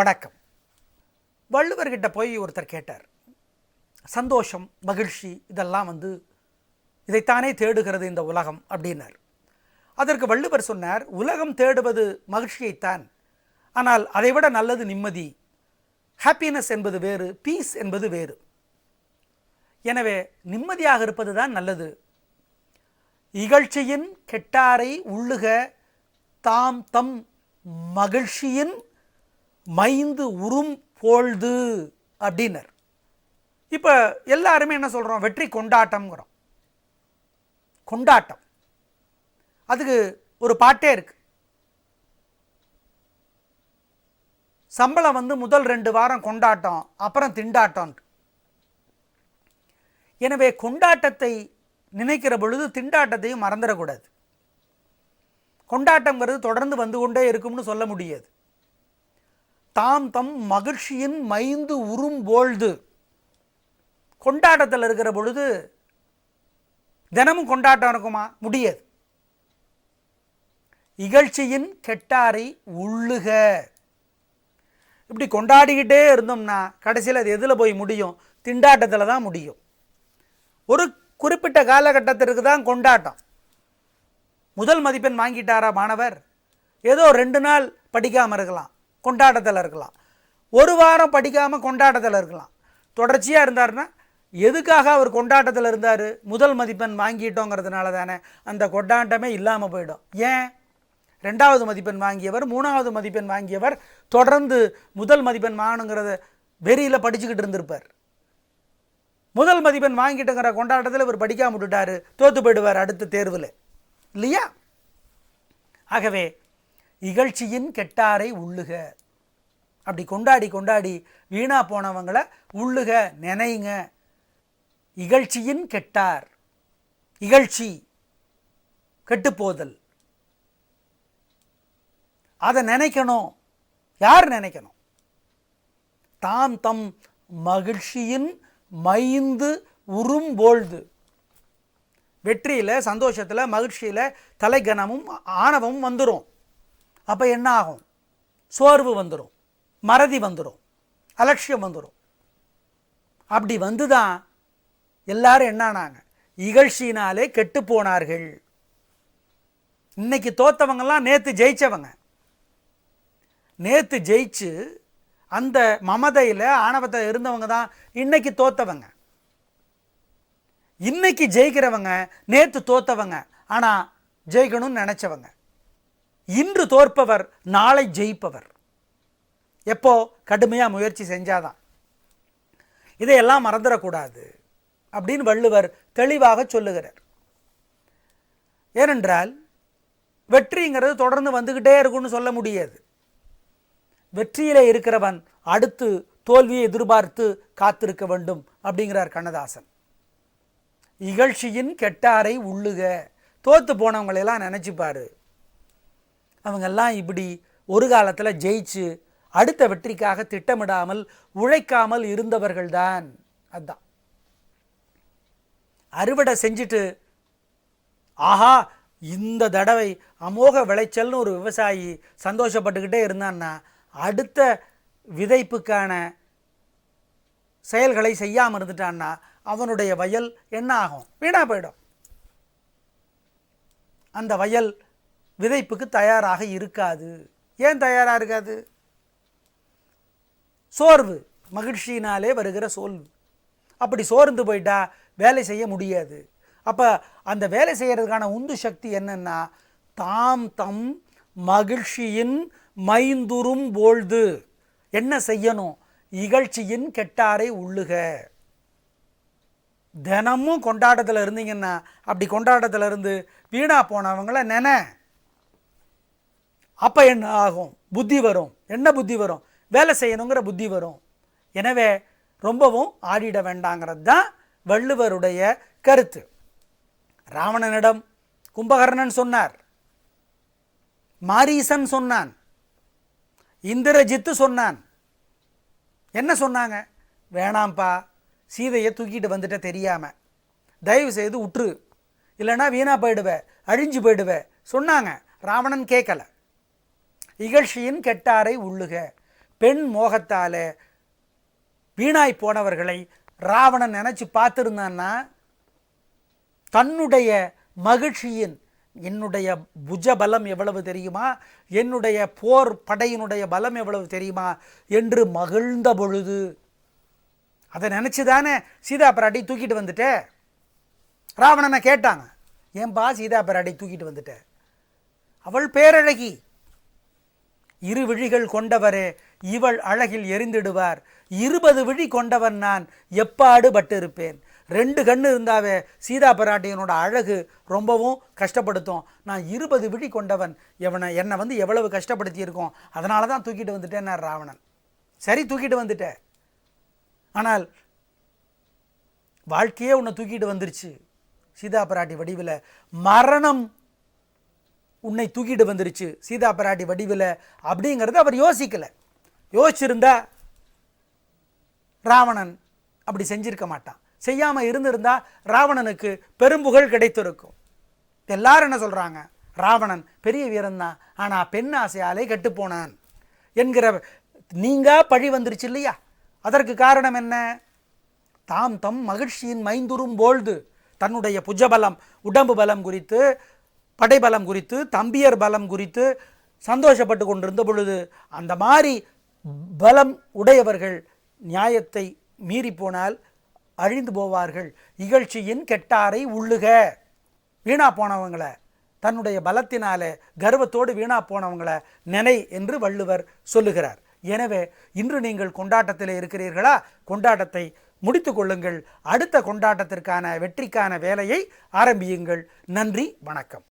வணக்கம். வள்ளுவர்கிட்ட போய் ஒருத்தர் கேட்டார். சந்தோஷம் மகிழ்ச்சி இதெல்லாம் வந்து இதைத்தானே தேடுகிறது இந்த உலகம் அப்படின்னார். அதற்கு வள்ளுவர் சொன்னார் உலகம் தேடுவது மகிழ்ச்சியைத்தான். ஆனால் அதைவிட நல்லது நிம்மதி. ஹாப்பினஸ் என்பது வேறு பீஸ் என்பது வேறு. எனவே நிம்மதியாக இருப்பது தான் நல்லது. இகழ்ச்சியின் கெட்டாரை உள்ளுக தாம் தம் மகிழ்ச்சியின் மைந்து உறும் போழ்து அப்படின்னர் இப்போ எல்லாருமே என்ன சொல்கிறோம் வெற்றி கொண்டாட்டம்ங்கிறோம். கொண்டாட்டம். அதுக்கு ஒரு பாட்டே இருக்கு. சம்பளம் வந்து முதல் ரெண்டு வாரம் கொண்டாட்டம் அப்புறம் திண்டாட்டம் எனவே கொண்டாட்டத்தை நினைக்கிற பொழுது திண்டாட்டத்தையும் மறந்துடக்கூடாது. கொண்டாட்டங்கிறது தொடர்ந்து வந்து கொண்டே இருக்கும்னு சொல்ல முடியாது. தாம் தம் மகிழ்ச்சியின் மைந்து உறும்பொழுது கொண்டாட்டத்தில் இருக்கிற பொழுது தினமும் கொண்டாட்டம் இருக்குமா முடியாது. இகழ்ச்சியின் கெட்டாரை உள்ளுக. இப்படி கொண்டாடிக்கிட்டே இருந்தோம்னா கடைசியில் அது எதில் போய் முடியும்? திண்டாட்டத்தில் தான் முடியும். ஒரு குறிப்பிட்ட காலகட்டத்திற்கு தான் கொண்டாட்டம். முதல் மதிப்பெண் வாங்கிட்டாரா மாணவர்? ஏதோ ரெண்டு நாள் படிக்காமல் இருக்கலாம். கொண்டாட்டத்தில் இருக்கலாம். ஒரு வாரம் படிக்காமல் கொண்டாட்டத்தில் இருக்கலாம். தொடர்ச்சியாக இருந்தாருன்னா எதுக்காக அவர் கொண்டாட்டத்தில் இருந்தார்? முதல் மதிப்பெண் வாங்கிட்டோங்கிறதுனால தானே அந்த கொண்டாட்டமே இல்லாமல் போயிடும். ஏன்? ரெண்டாவது மதிப்பெண் வாங்கியவர் மூணாவது மதிப்பெண் வாங்கியவர் தொடர்ந்து முதல் மதிப்பெண் வாங்கணுங்கிறத வெறியில் படிச்சுக்கிட்டு இருந்திருப்பார். முதல் மதிப்பெண் வாங்கிட்டுங்கிற கொண்டாட்டத்தில் இவர் படிக்காம விட்டுட்டார் தோற்று போயிடுவார் அடுத்த தேர்வில். இல்லையா? ஆகவே இகழ்ச்சியின் கெட்டாரை உள்ளுக. அப்படி கொண்டாடி கொண்டாடி வீணா போனவங்களை உள்ளுக நினைங்க. இகழ்ச்சியின் கெட்டார். இகழ்ச்சி கெட்டுப்போதல். அதை நினைக்கணும். யார் நினைக்கணும்? தாம் தம் மகிழ்ச்சியின் மைந்து உறும்போழ்து. வெற்றியில் சந்தோஷத்தில் மகிழ்ச்சியில் தலைகனமும் ஆணவமும் வந்துடும் அப்போ என்ன ஆகும்? சோர்வு வந்துடும் மறதி வந்துடும் அலட்சியம் வந்துடும் அப்படி வந்து தான் எல்லாரும் என்னானாங்க இகழ்ச்சியினாலே கெட்டு போனார்கள். இன்னைக்கு தோத்தவங்கெல்லாம் நேற்று ஜெயிச்சவங்க. நேற்று ஜெயிச்சு அந்த மமதையில் ஆணவத்தை இருந்தவங்க தான் இன்னைக்கு தோத்தவங்க. இன்னைக்கு ஜெயிக்கிறவங்க நேற்று தோத்தவங்க. ஆனால் ஜெயிக்கணும்னு நினச்சவங்க. இன்று தோற்பவர் நாளை ஜெயிப்பவர். எப்போ? கடுமையாக முயற்சி செஞ்சாதான். இதையெல்லாம் மறந்துடக்கூடாது அப்படின்னு வள்ளுவர் தெளிவாக சொல்லுகிறார். ஏனென்றால் வெற்றிங்கிறது தொடர்ந்து வந்துக்கிட்டே இருக்கும்னு சொல்ல முடியாது. வெற்றியில் இருக்கிறவன் அடுத்து தோல்வியை எதிர்பார்த்து காத்திருக்க வேண்டும் அப்படிங்கிறார் கண்ணதாசன். இகழ்ச்சியின் கெட்டாரை உள்ளுக தோத்து போனவங்களெல்லாம் நினச்சிப்பாரு. அவங்கெல்லாம் இப்படி ஒரு காலத்தில் ஜெயிச்சு அடுத்த வெற்றிக்காக திட்டமிடாமல் உழைக்காமல் இருந்தவர்கள்தான். அதுதான் அறுவடை செஞ்சுட்டு ஆஹா இந்த தடவை அமோக விளைச்சல்னு ஒரு விவசாயி சந்தோஷப்பட்டுக்கிட்டே இருந்தான்னா அடுத்த விதைப்புக்கான செயல்களை செய்யாமல் இருந்துட்டான்னா அவனுடைய வயல் என்ன ஆகும்? வீணாக போயிடும். அந்த வயல் விதைப்புக்கு தயாராக இருக்காது. ஏன் தயாராக இருக்காது? சோர்வு மகிழ்ச்சியினாலே வருகிற சோர்வு அப்படி சோர்ந்து போயிட்டா வேலை செய்ய முடியாது. அப்போ அந்த வேலை செய்கிறதுக்கான உந்து சக்தி என்னென்னா தாம் தம் மகிழ்ச்சியின் மைந்துரும் போழ்து. என்ன செய்யணும்? இகழ்ச்சியின் கெட்டாரை உள்ளுக. தினமும் கொண்டாட்டத்தில் இருந்தீங்கன்னா அப்படி கொண்டாட்டத்தில் இருந்து வீணாக போனவங்கள நென. அப்போ என்ன ஆகும்? புத்தி வரும். என்ன புத்தி வரும்? வேலை செய்யணுங்கிற புத்தி வரும். எனவே ரொம்பவும் ஆடிட வேண்டாங்கிறது தான் வள்ளுவருடைய கருத்து. ராவணனிடம் கும்பகர்ணன் சொன்னார். மாரீசன் சொன்னான். இந்திரஜித்து சொன்னான். என்ன சொன்னாங்க? வேணாம்ப்பா சீதையை தூக்கிட்டு வந்துட்ட தெரியாமல் தயவு செய்து உற்று. இல்லைன்னா வீணாக போயிடுவ அழிஞ்சு போயிடுவ சொன்னாங்க. ராவணன் கேட்கல. இகழ்ச்சியின் கெட்டாரை உள்ளுக. பெண் மோகத்தால் வீணாய் போனவர்களை ராவணன் நினச்சி பார்த்துருந்தான்னா தன்னுடைய மகிழ்ச்சியின் என்னுடைய புஜ பலம் எவ்வளவு தெரியுமா? என்னுடைய போர் படையினுடைய பலம் எவ்வளவு தெரியுமா? என்று மகிழ்ந்த பொழுது அதை நினச்சி தானே சீதா பிராட்டி தூக்கிட்டு வந்துட்டே? ராவணனை கேட்டாங்க. ஏன்பா சீதா பிராட்டி தூக்கிட்டு வந்துட்டேன் அவள் பேரழகி. இரு விழிகள் கொண்டவரே இவள் அழகில் எரிந்திடுவார். இருபது விழி கொண்டவன் நான் எப்பாடு பட்டிருப்பேன் ரெண்டு கண் இருந்தாவே சீதா பராட்டியனோட அழகு ரொம்பவும் கஷ்டப்படுத்தும். நான் இருபது விழி கொண்டவன். எவனை என்னை வந்து எவ்வளவு கஷ்டப்படுத்தியிருக்கோம். அதனால தான் தூக்கிட்டு வந்துட்டேன் ராவணன். சரி தூக்கிட்டு வந்துட்டேன். ஆனால் வாழ்க்கையே உன்னை தூக்கிட்டு வந்துருச்சு. சீதா பராட்டி வடிவில் மரணம் உன்னை தூக்கிட்டு வந்துருச்சு. சீதா பிராட்டி வடிவில் அப்படிங்கிறத அவர் யோசிக்கலை. யோசிச்சிருந்தா ராவணன் அப்படி செஞ்சிருக்க மாட்டான். செய்யாமல் இருந்திருந்தா ராவணனுக்கு பெரும்புகழ் கிடைத்திருக்கும். எல்லாரும் என்ன சொல்கிறாங்க ராவணன் பெரிய வீரன் தான். ஆனால் பெண் ஆசையாலே கெட்டுப்போனான் என்கிற நீங்கள் பழி வந்துருச்சு இல்லையா? அதற்கு காரணம் என்ன? தாம் தம் மகிழ்ச்சியின் மைந்துரும் போழ்து. தன்னுடைய புஜபலம் உடம்பு பலம் குறித்து படைபலம் குறித்து தம்பியர் பலம் குறித்து சந்தோஷப்பட்டு கொண்டிருந்த பொழுது அந்த மாதிரி பலம் உடையவர்கள் நியாயத்தை மீறி போனால் அழிந்து போவார்கள். இகழ்ச்சியின் கெட்டாரை உள்ளுக. வீணா போனவங்களை தன்னுடைய பலத்தினாலே கர்வத்தோடு வீணா போனவங்களை நினை என்று வள்ளுவர் சொல்லுகிறார். எனவே இன்று நீங்கள் கொண்டாட்டத்தில் இருக்கிறீர்களா? கொண்டாட்டத்தை முடித்து கொள்ளுங்கள். அடுத்த கொண்டாட்டத்திற்கான வெற்றிக்கான வேலையை ஆரம்பியுங்கள். நன்றி வணக்கம்.